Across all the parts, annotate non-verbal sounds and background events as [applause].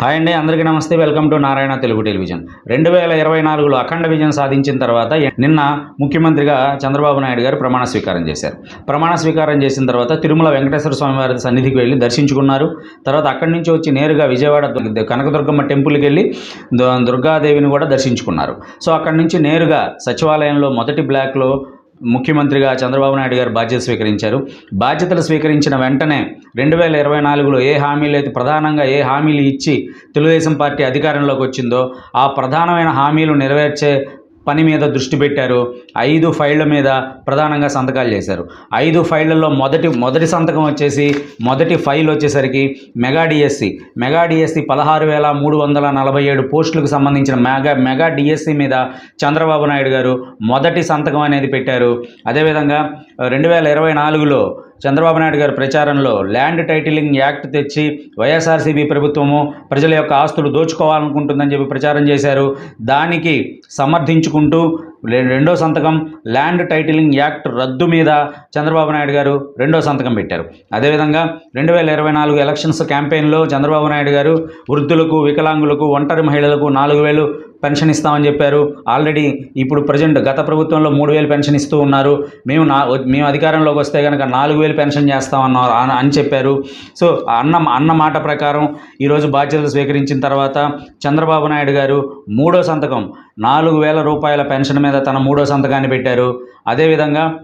Hi అండి అందరికీ నమస్తే. Welcome to Narayana Telugu television. రెండు వేల ఇరవై నాలుగులో అఖండ విజయం సాధించిన తర్వాత నిన్న ముఖ్యమంత్రిగా చంద్రబాబు నాయుడు గారు ప్రమాణ స్వీకారం చేశారు. ప్రమాణ స్వీకారం చేసిన తర్వాత తిరుమల వెంకటేశ్వర స్వామి వారి సన్నిధికి వెళ్ళి దర్శించుకున్నారు. తర్వాత అక్కడి నుంచి వచ్చి నేరుగా విజయవాడ కనకదుర్గమ్మ టెంపుల్కి వెళ్ళి దుర్గాదేవిని కూడా దర్శించుకున్నారు. సో అక్కడి నుంచి నేరుగా సచివాలయంలో మొదటి బ్లాక్లో ముఖ్యమంత్రిగా చంద్రబాబు నాయుడు గారు బాధ్యత స్వీకరించారు. బాధ్యతలు స్వీకరించిన వెంటనే రెండు వేల ఇరవై నాలుగులో ఏ హామీలు అయితే ప్రధానంగా ఏ హామీలు ఇచ్చి తెలుగుదేశం పార్టీ అధికారంలోకి వచ్చిందో ఆ ప్రధానమైన హామీలు నెరవేర్చే పని మీద దృష్టి పెట్టారు. ఐదు ఫైళ్ళ మీద ప్రధానంగా సంతకాలు చేశారు. ఐదు ఫైళ్ళల్లో మొదటి మొదటి సంతకం వచ్చేసి మొదటి ఫైల్ వచ్చేసరికి మెగా డిఎస్సి. మెగా డిఎస్సి పదహారు వేల మూడు వందల నలభై ఏడు పోస్టులకు సంబంధించిన మెగా మెగా డిఎస్సి మీద చంద్రబాబు నాయుడు గారు మొదటి సంతకం అనేది పెట్టారు. అదేవిధంగా రెండు వేల ఇరవై నాలుగులో చంద్రబాబు నాయుడు గారి ప్రచారంలో ల్యాండ్ టైటిలింగ్ యాక్ట్ తెచ్చి వైఎస్ఆర్సీబీ ప్రభుత్వము ప్రజల యొక్క ఆస్తులు దోచుకోవాలనుకుంటుందని చెప్పి ప్రచారం చేశారు. దానికి సమర్థించుకుంటూ రెండో సంతకం ల్యాండ్ టైటిలింగ్ యాక్ట్ రద్దు మీద చంద్రబాబు నాయుడు గారు రెండో సంతకం పెట్టారు. అదేవిధంగా రెండు వేల ఇరవై నాలుగు ఎలక్షన్స్ క్యాంపెయిన్లో చంద్రబాబు నాయుడు గారు వృద్ధులకు వికలాంగులకు ఒంటరి మహిళలకు నాలుగు వేలు పెన్షన్ ఇస్తామని చెప్పారు. ఆల్రెడీ ఇప్పుడు ప్రజెంట్ గత ప్రభుత్వంలో మూడు వేలు పెన్షన్ ఇస్తూ ఉన్నారు. మేము నా మేము అధికారంలోకి వస్తే కనుక నాలుగు వేలు పెన్షన్ చేస్తామన్నారు అని- అని చెప్పారు. సో అన్న అన్న మాట ప్రకారం ఈరోజు బాధ్యతలు స్వీకరించిన తర్వాత చంద్రబాబు నాయుడు గారు మూడో సంతకం నాలుగు వేల రూపాయల పెన్షన్ మీద తన మూడో సంతకాన్ని పెట్టారు. అదేవిధంగా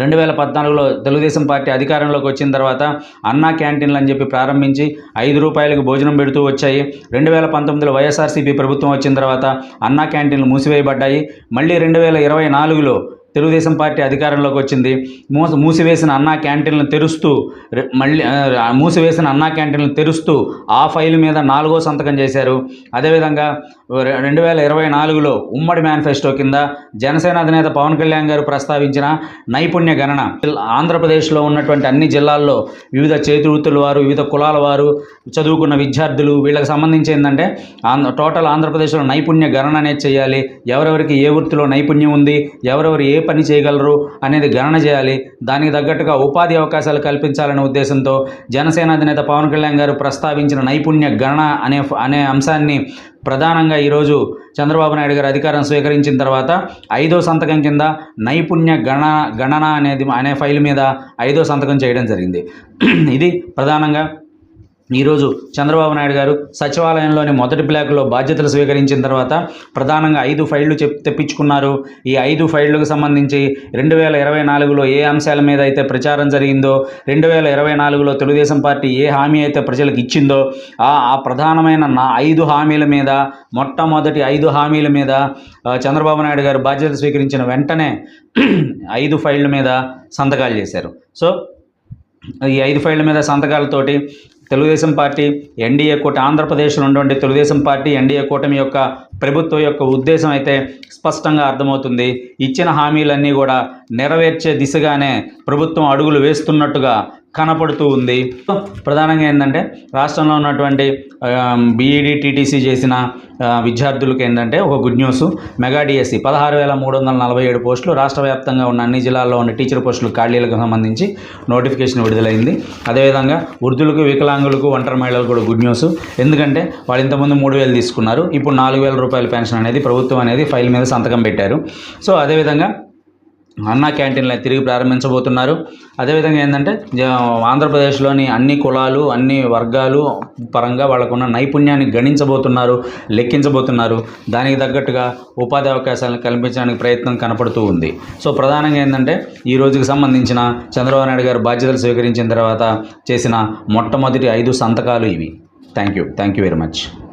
రెండు వేల పద్నాలుగులో తెలుగుదేశం పార్టీ అధికారంలోకి వచ్చిన తర్వాత అన్నా క్యాంటీన్లు అని చెప్పి ప్రారంభించి ఐదు రూపాయలకు భోజనం పెడుతూ వచ్చాయి. రెండు వేల పంతొమ్మిదిలో వైఎస్ఆర్సీపీ ప్రభుత్వం వచ్చిన తర్వాత అన్నా క్యాంటీన్లు మూసివేయబడ్డాయి. మళ్ళీ రెండు వేల ఇరవై నాలుగులో తెలుగుదేశం పార్టీ అధికారంలోకి వచ్చింది. మూస మూసివేసిన అన్నా క్యాంటీన్లను తెరుస్తూ మళ్ళీ మూసివేసిన అన్నా క్యాంటీన్లను తెరుస్తూ ఆ ఫైల్ మీద నాలుగో సంతకం చేశారు. అదేవిధంగా రెండు వేల ఇరవై నాలుగులో ఉమ్మడి మేనిఫెస్టో కింద జనసేన అధినేత పవన్ కళ్యాణ్ గారు ప్రస్తావించిన నైపుణ్య గణన. ఆంధ్రప్రదేశ్లో ఉన్నటువంటి అన్ని జిల్లాల్లో వివిధ చేతివృత్తుల వారు వివిధ కులాల వారు చదువుకున్న విద్యార్థులు వీళ్ళకి సంబంధించి ఏంటంటే ఆంధ్ర టోటల్ ఆంధ్రప్రదేశ్లో నైపుణ్య గణన అనేది చేయాలి. ఎవరెవరికి ఏ వృత్తిలో నైపుణ్యం ఉంది ఎవరెవరు ఏ పని చేయగలరు అనేది గణన చేయాలి. దానికి తగ్గట్టుగా ఉపాధి అవకాశాలు కల్పించాలనే ఉద్దేశంతో జనసేన అధినేత పవన్ కళ్యాణ్ గారు ప్రస్తావించిన నైపుణ్య గణన అనే అనే అంశాన్ని ప్రధానంగా ఈరోజు చంద్రబాబు నాయుడు గారు అధికారం స్వీకరించిన తర్వాత ఐదో సంతకం కింద నైపుణ్య గణ గణన అనేది అనే ఫైల్ మీద ఐదో సంతకం చేయడం జరిగింది. ఇది ప్రధానంగా ఈరోజు చంద్రబాబు నాయుడు గారు సచివాలయంలోని మొదటి బ్లాక్లో బాధ్యతలు స్వీకరించిన తర్వాత ప్రధానంగా ఐదు ఫైళ్ళు చెప్ తెప్పించుకున్నారు. ఈ ఐదు ఫైళ్ళకు సంబంధించి రెండు వేల ఇరవై నాలుగులో ఏ అంశాల మీద అయితే ప్రచారం జరిగిందో రెండు వేల ఇరవై నాలుగులో తెలుగుదేశం పార్టీ ఏ హామీ అయితే ప్రజలకు ఇచ్చిందో ఆ ఆ ప్రధానమైన నా ఐదు హామీల మీద మొట్టమొదటి ఐదు హామీల మీద చంద్రబాబు నాయుడు గారు బాధ్యతలు స్వీకరించిన వెంటనే [clears throat] ఐదు ఫైళ్ళ మీద సంతకాలు చేశారు. సో ఈ ఐదు ఫైళ్ళ మీద సంతకాలతోటి తెలుగుదేశం పార్టీ ఎన్డీఏ కూటమి ఆంధ్రప్రదేశ్లో ఉన్నటువంటి తెలుగుదేశం పార్టీ ఎన్డీఏ కూటమి యొక్క ప్రభుత్వం యొక్క ఉద్దేశం అయితే స్పష్టంగా అర్థమవుతుంది. ఇచ్చిన హామీలన్నీ కూడా నెరవేర్చే దిశగానే ప్రభుత్వం అడుగులు వేస్తున్నట్టుగా కనపడుతూ ఉంది. ప్రధానంగా ఏంటంటే రాష్ట్రంలో ఉన్నటువంటి బీఈడి టీటీసీ చేసిన విద్యార్థులకు ఏంటంటే ఒక గుడ్ న్యూస్. మెగా డిఎస్సి పదహారు వేల మూడు వందల నలభై ఏడు పోస్టులు రాష్ట్ర వ్యాప్తంగా ఉన్న అన్ని జిల్లాల్లో ఉన్న టీచర్ పోస్టులు ఖాళీలకు సంబంధించి నోటిఫికేషన్ విడుదలైంది. అదేవిధంగా వృద్ధులకు వికలాంగులకు ఒంటరి మహిళలకు కూడా గుడ్ న్యూస్. ఎందుకంటే వాళ్ళు ఇంతకుముందు మూడు వేలు తీసుకున్నారు. ఇప్పుడు నాలుగు వేల రూపాయల పెన్షన్ అనేది ప్రభుత్వం అనేది ఫైల్ మీద సంతకం పెట్టారు. సో అదేవిధంగా అన్నా క్యాంటీన్లు తిరిగి ప్రారంభించబోతున్నారు. అదేవిధంగా ఏంటంటే ఆంధ్రప్రదేశ్లోని అన్ని కులాలు అన్ని వర్గాలు పరంగా వాళ్ళకున్న నైపుణ్యాన్ని గణించబోతున్నారు లెక్కించబోతున్నారు. దానికి తగ్గట్టుగా ఉపాధి అవకాశాలను కల్పించడానికి ప్రయత్నం కనపడుతూ ఉంది. సో ప్రధానంగా ఏంటంటే ఈ రోజుకి సంబంధించిన చంద్రబాబు నాయుడు గారు బాధ్యతలు స్వీకరించిన తర్వాత చేసిన మొట్టమొదటి ఐదు సంతకాలు ఇవి. Thank you. Thank you very much.